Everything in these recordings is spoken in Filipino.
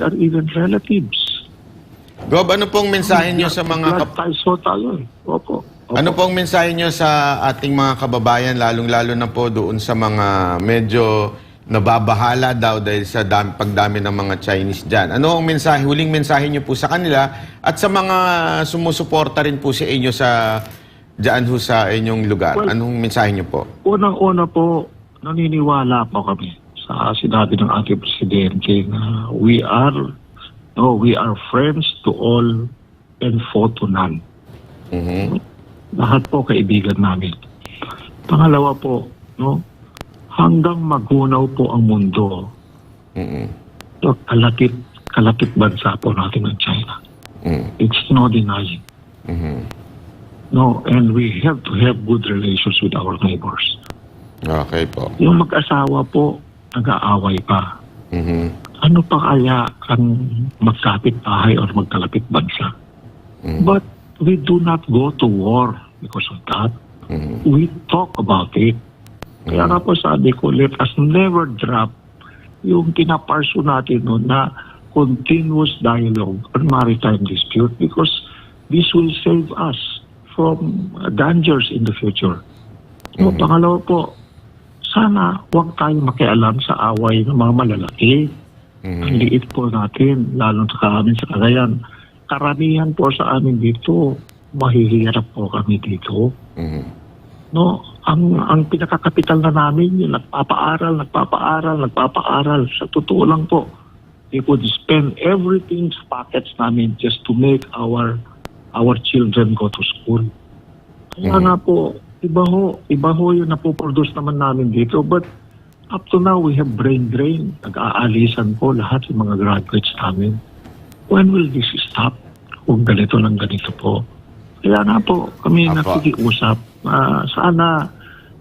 we are even relatives. Gob, ano pong mensahe nyo sa mga Blood ties ho tayo eh. Opo. Opo. ano pong mensahe nyo sa ating mga kababayan lalong-lalo na po doon sa mga medyo nababahala daw dahil sa dami, pagdami ng mga Chinese diyan. Ano ang mensahe, huling mensahe nyo po sa kanila at sa mga sumusuporta rin po sa inyo sa diyan ho sa inyong lugar? Well- Anong mensahe nyo po? Unang-una po, naniniwala po kami sa sinabi ng ating presidente na we are no, we are friends to all and foe to none. Mhm. Lahat po kaibigan namin. Pangalawa po, no, hanggang magunaw po ang mundo, Mhm. no, kalapit, kalapit bansa po natin ng China. Mhm. It's no denying. Mhm. No, and we have to have good relations with our neighbors. Okay po. Yung mag-asawa po, nag-aaway pa. Mhm. Ano pa kaya ang magkapit bahay or magkalapit bansa? Mhm. But we do not go to war because of that. Mhm. We talk about it. Kaya nga po sabi ko, let us never drop yung pinaparso natin noon na continuous dialogue on maritime dispute because this will save us from dangers in the future. So, Mhm. pangalawa po, sana huwag tayong makialam sa away ng mga malalaki. Mhm. Ang liit po natin, lalo sa amin sa Cagayan. Karamihan po sa amin dito, mahihirap po kami dito. Mhm. No, ang ang pinakakapital na namin yung nagpapaaral, nagpapaaral, nagpapaaral. Sa totoo lang po, we would spend everything sa pockets namin just to make our our children go to school. Kaya Mhm. nga po, iba ho, iba ho yung napoproduce naman namin dito. But up to now, we have brain drain. Nag-aalisan po lahat yung mga graduates namin. When will this stop? Kung ganito lang ganito po. Kaya nga po, kami Apo. nakikiusap. na sana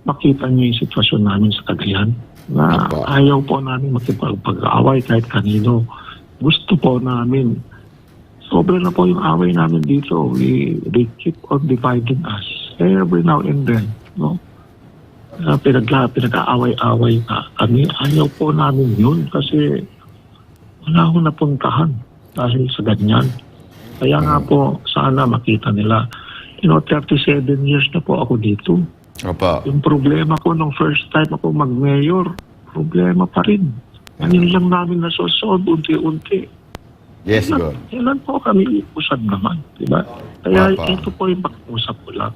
makita niyo yung sitwasyon namin sa Cagayan na Apo. ayaw po namin makipag-away kahit kanino. Gusto po namin Sobra na po yung away namin dito. We, they keep on dividing us every now and then. No? Uh, pinagla, pinag-aaway-away na kami. Ayaw po namin yun kasi wala akong napuntahan dahil sa ganyan. Kaya nga po, sana makita nila. You know, 37 years na po ako dito. Opo. Yung problema ko nung first time ako mag-mayor, problema pa rin. Ngayon lang namin nasosolve unti-unti. Yes, Gob. Kailan po kami usad naman, di ba? Kaya Papa. ito po yung pag-usap ko lang.